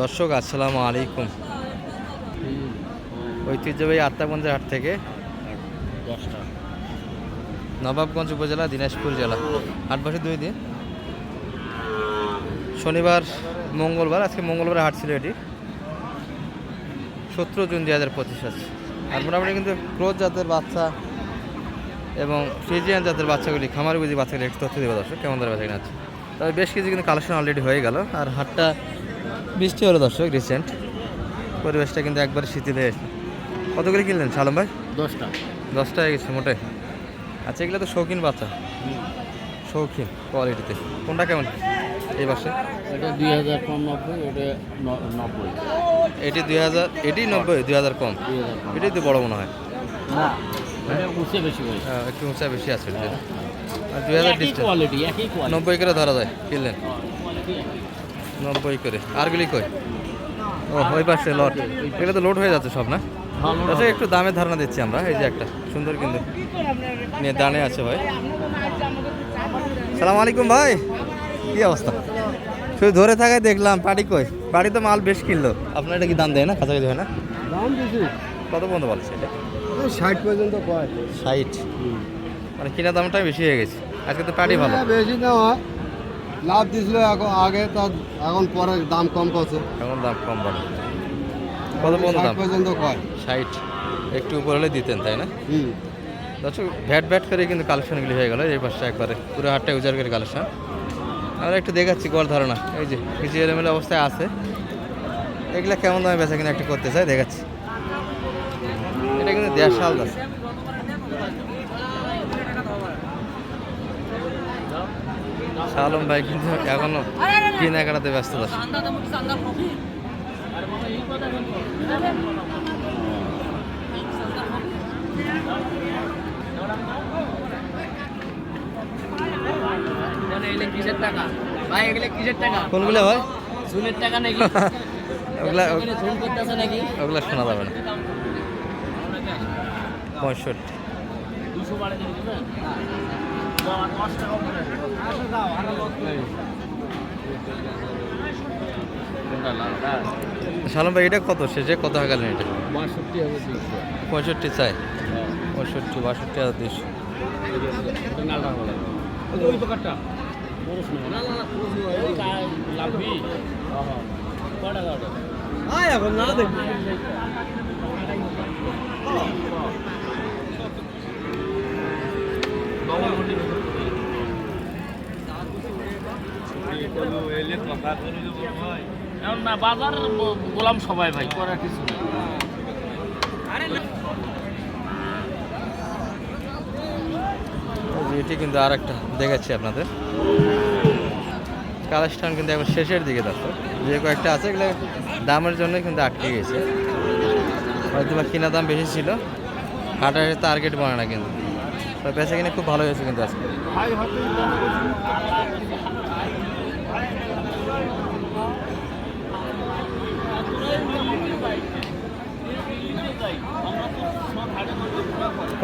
দর্শক আসসালামু আলাইকুম। ঐতিহ্যবাহী আত্মাগঞ্জের হাট থেকে নবাবগঞ্জ উপজেলা দিনাজপুর জেলা। হাট বসে দুই দিন। শনিবার মঙ্গলবার আজকে মঙ্গলবার হাট ছিল এটি। সতেরো জুন দুই হাজার পঁচিশ আছে আর মোটামুটি কিন্তু ক্রোজ জাতের বাচ্চা এবং ফ্রিজিয়ান জাতের বাচ্চাগুলি খামার বুঝি বাচ্চাগুলি একটু তথ্য দেবে দর্শক কেমন ধরে বাচ্চা কিনা আছে তবে বেশ কিছু কিন্তু কালেকশন অলরেডি হয়ে গেল। আর হাটটা বৃষ্টি হলো দর্শক রিসেন্ট পরিবেশটা কিন্তু একবার শীতল হয়ে এসেছে কতগুলি কিনলেন সালম ভাই? দশটা। দশটা হয়ে গেছে মোটে। আচ্ছা এগুলো তো শৌখিন বাচ্চা। শৌখিন কোয়ালিটিতে কোনটা কেমন? এই বাসে এটা দুই হাজার কম নব্বই এটা নব্বই। এটি দুই হাজার এটি নব্বই দুই হাজার কম। এটাই তো বড় মনে হয়। না উঁচে বেশি হ্যাঁ, একটু উঁচা বেশি আছে। আর দুই হাজার নব্বই করে ধরা যায় কিনলেন। নব্বই করে। আরগুলি কই? ও ওই পাশে লট। এগুলো তো লোড হয়ে যাচ্ছে সব না? আচ্ছা একটু দামের ধারণা দিচ্ছি আমরা। এই যে একটা সুন্দর কিন্তু। নিয়ে দানে আছে ভাই। সালাম আলাইকুম ভাই। কি অবস্থা? শুধু ধরে থাকায় দেখলাম। পাটি কই? পাটি তো মাল বেশ কিনলো। আপনার এটা কি দাম দেয় না? কাছাকাছি হয় না? দাম বেশি কত পর্যন্ত বলছে এটা ষাট পর্যন্ত কয়। ষাট। মানে কিনা দামটাই বেশি হয়ে গেছে। আজকে তো পাটি ভালো। হ্যাঁ, বেশি না হয়। লাভ দিছিল এখন আগে তার এখন পরে দাম কম করছে। এখন দাম কম বলে কত পর্যন্ত দাম? পর্যন্ত কয়। ষাট। একটু উপর হলে দিতেন তাই না? হুম। দর্শক ভ্যাট ভ্যাট করে কিন্তু কালেকশনগুলি হয়ে গেল। এই পাশটা একবারে পুরো হাটটা উজাড় করে কালেকশন। আমরা একটু দেখাচ্ছি গড় ধারণা। এই যে কিছু এলোমেলো অবস্থায় আছে। এগুলা কেমন দামে বেচা কিনা একটু করতে চাই দেখাচ্ছি। এটা কিন্তু দেড় সাল আছে শালম ভাই কিন্তু এখনও কেনাকাটাতে ব্যস্ত আছে। কোনগুলো জুনের টাকা নাকি ওগুলা জুন করতেছে নাকি ওগুলা শোনা যাবে না। পঁয়ষট্টি। দিবেন ভাই এটা কত? শেষে কত টাকা গেলেন এটা? বাষট্টি হাজার দুশো পঁয়ষট্টি চাই। পঁয়ষট্টি বাষট্টি হাজার দুশো ওই প্রকারটা না না না বাজার গোলাম সবাই ভাই করার কিছু যে এটি কিন্তু আর একটা দেখাচ্ছি আপনাদের। কালেকশন কিন্তু এখন শেষের দিকে দেখো। যে কয়েকটা আছে এগুলো দামের জন্য কিন্তু আটকে গেছে। হয়তো বা কিনা দাম বেশি ছিল। হাটার টার্গেট বনে না কিন্তু। তো বেচা কিনে খুব ভালো হয়েছে কিন্তু আজকে।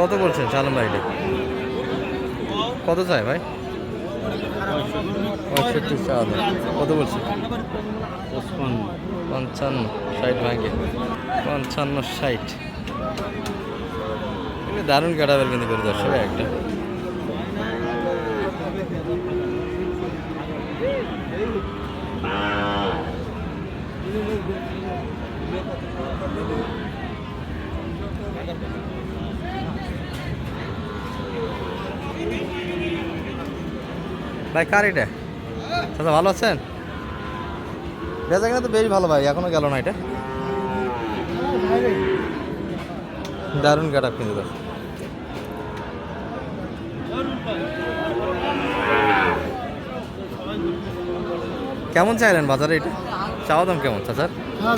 কত বলছেন চালম ভাইটা কত চাই ভাই? পঁয়ষট্টি চাল কত বলছেন? পঞ্চান্ন। ষাট ভাগে পঞ্চান্ন, ষাট। দারুণ কাটাবের কিন্তু করে দর্শক একটা। ভাই কার এটা? দাদা ভালো আছেন? বেচা কিনা তো বেশ ভালো ভাই এখনও গেল না এটা। দারুণ কাট আপ কিন্তু। কেমন চাইলেন বাজারে এটা? চাওয়া দাম কেমন চাচার? হ্যাঁ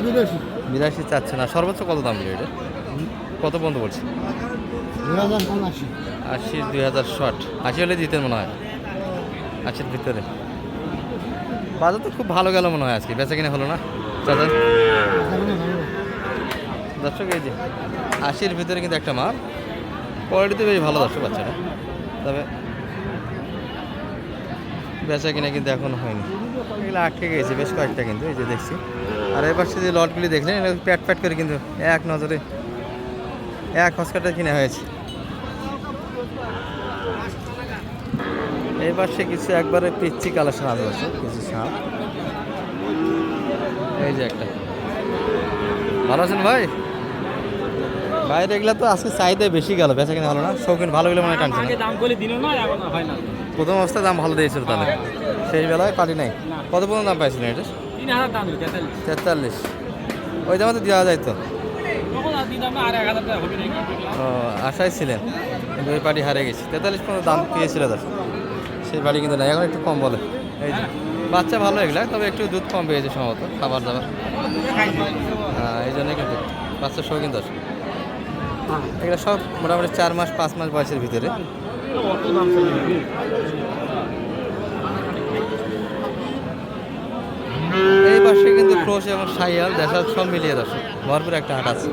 বিরাশি। চাচ্ছে না সর্বোচ্চ কত দাম দিল এটা? কত পর্যন্ত বলছে আশি দুই হাজার ষাট। আশি হলে দিতেন মনে হয়। আশির ভিতরে। বাজার তো খুব ভালো গেল মনে হয় আজকে। বেচা কিনা হলো না? চাচা? দর্শক, এই যে আশির ভিতরে কিন্তু একটা মাল। কোয়ালিটি তো বেশ ভালো দর্শক বাচ্চাটা তবে বেচা কিনা কিন্তু এখনও হয়নি। এগুলো আটকে গেছে, বেশ কয়েকটা কিন্তু, এই যে দেখছি। আর পাশে যে লটগুলি দেখলেন, এগুলো প্যাট প্যাট করে কিন্তু এক নজরে এক হসকাটা কিনে হয়েছে। এই পাশে কিছু একবারে পিচ্ছি কালেকশন আছে আছে কিছু সাপ এই যে একটা। ভালো আছেন ভাই? বাইরে এগুলো তো আজকে চাহিদা বেশি গেল বেচা কিনা ভালো না? শৌখিন ভালো গেলে মনে টানছে আগে দাম করে দিল না এখন হয় না। প্রথম অবস্থায় দাম ভালো দিয়েছিল তাহলে। সেই বেলায় পারি নাই? কত পর্যন্ত দাম পাইছিলেন এটা? তিন হাজার দাম তেতাল্লিশ। ওই দামে তো দেওয়া যায় তো। ও আশায় ছিলেন কিন্তু ওই পার্টি হারে গেছে। তেতাল্লিশ পর্যন্ত দাম পেয়েছিল তার সেই বাড়ি কিন্তু নাই। এখন একটু কম বলে। এই যে, বাচ্চা ভালো এগুলা, তবে একটু দুধ কম পেয়েছে সম্ভবত, খাবার দাবার। হ্যাঁ এই জন্যই কিন্তু বাচ্চা শৌখিন দশ এগুলো সব মোটামুটি চার মাস, পাঁচ মাস বয়সের ভিতরে। এই পাশে কিন্তু ক্রোশ এবং সাইয়াল, দেশাল সব মিলিয়ে দশ ভরপুর একটা হাট আছে।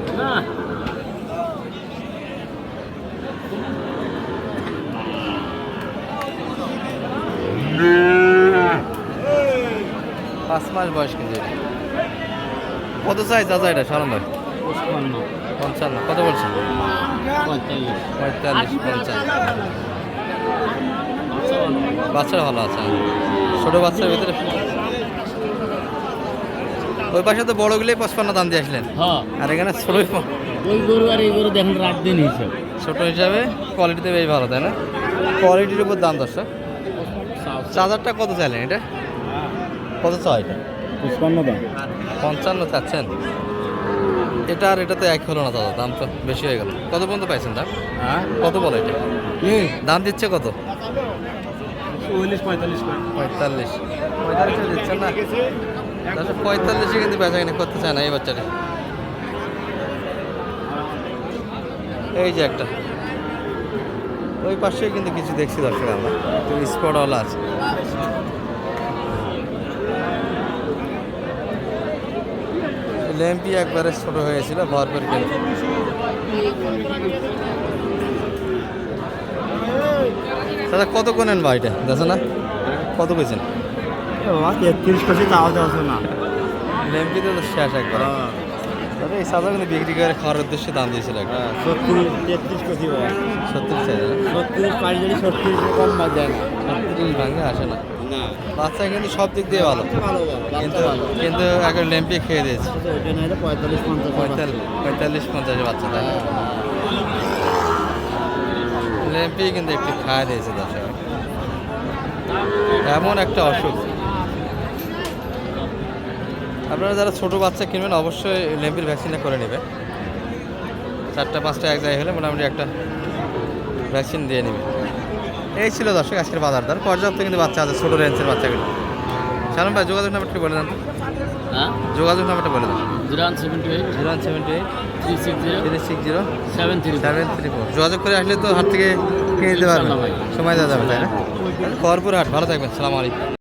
পাঁচ মাস বয়স কিন্তু কত চাই চাচা এটা সালাম ভাই পঞ্চান্ন কত বলছেন? পঁয়তাল্লিশ। পঞ্চান্ন। বাচ্চারা ভালো আছে। ছোট বাচ্চার ভিতরে ওই পাশে তো বড়গুলোই পঁচপান্ন দাম দিয়ে আসলেন। হ্যাঁ। আর এখানে ছোটোই প- ওই গরু আর এই গরু দেখেন রাত দিন হিসাব। ছোট হিসাবে কোয়ালিটিতে বেশ ভালো তাই না? কোয়ালিটির উপর দাম দশটা চার্জারটা কত চাইলেন এটা? কত চাই এটা পঁচপান্ন দাম পঞ্চান্ন চাচ্ছেন। এটা আর এটা তো এক হলো না দাদা দাম তো বেশি হয়ে গেল। কত পর্যন্ত পাইছেন দাম? হ্যাঁ? কত বলে এটা? দাম দিচ্ছে কত? চল্লিশ পঁয়তাল্লিশ পঁয়তাল্লিশ। পঁয়তাল্লিশে দিচ্ছেন না? তাহলে পঁয়তাল্লিশে কিন্তু বেচা কিনে করতে চায় না এই বাচ্চাটা। এই যে একটা। ওই পাশে কিন্তু কিছু দেখছি দর্শক আমরা। স্পটওয়ালা আছে। ল্যাম্পি একবারে ছোট হয়েছিল ভরপুর কিন্তু দাদা কত কোনেন বা এটা? দেখো না কত কইছেন তেত্রিশ পাশে চাওয়া যাচ্ছে না। তো শেষ একবার। দাদা এই সাদা কিন্তু বিক্রি করে খাওয়ার উদ্দেশ্যে দাম দিয়েছিল একবার। ছত্রিশ তেত্রিশ পাশে সত্তর ছত্রিশ যদি ছত্রিশ কম যায় না সত্তর ভাঙে আসে না। বাচ্চা কিন্তু সব দিক দিয়ে ভালো। কিন্তু কিন্তু এখন ল্যাম্পি খেয়ে দিয়েছে। ওইটা পঁয়তাল্লিশ পঞ্চাশ পঁয়তাল্লিশ পঁয়তাল্লিশ বাচ্চা তাই না? ল্যাম্পি কিন্তু একটু খাওয়া দিয়েছে দর্শক। এমন একটা অসুখ। আপনারা যারা ছোট বাচ্চা কিনবেন অবশ্যই ল্যাম্পির ভ্যাকসিনটা করে নেবে। চারটা পাঁচটা এক জায়গায় হলে মোটামুটি একটা ভ্যাকসিন দিয়ে নেবে। এই ছিল দর্শক আজকের বাজার দর। পর্যাপ্ত কিন্তু বাচ্চা আছে ছোটো রেঞ্জের বাচ্চাগুলো সালাম ভাই যোগাযোগ নাম্বারটি বলে দেন। হ্যাঁ? যোগাযোগ নাম্বারটা বলে দেন। Zero one seven two eight. Zero one seventy eight. Three six zero. Three six zero. Seven three seven three four. যোগাযোগ করে আসলে তো হাট থেকে কিনে দিতে পারবেন। সময় দেওয়া যাবে তাই না? খড়পুর হাট ভালো থাকবেন। সালাম আলাইকুম।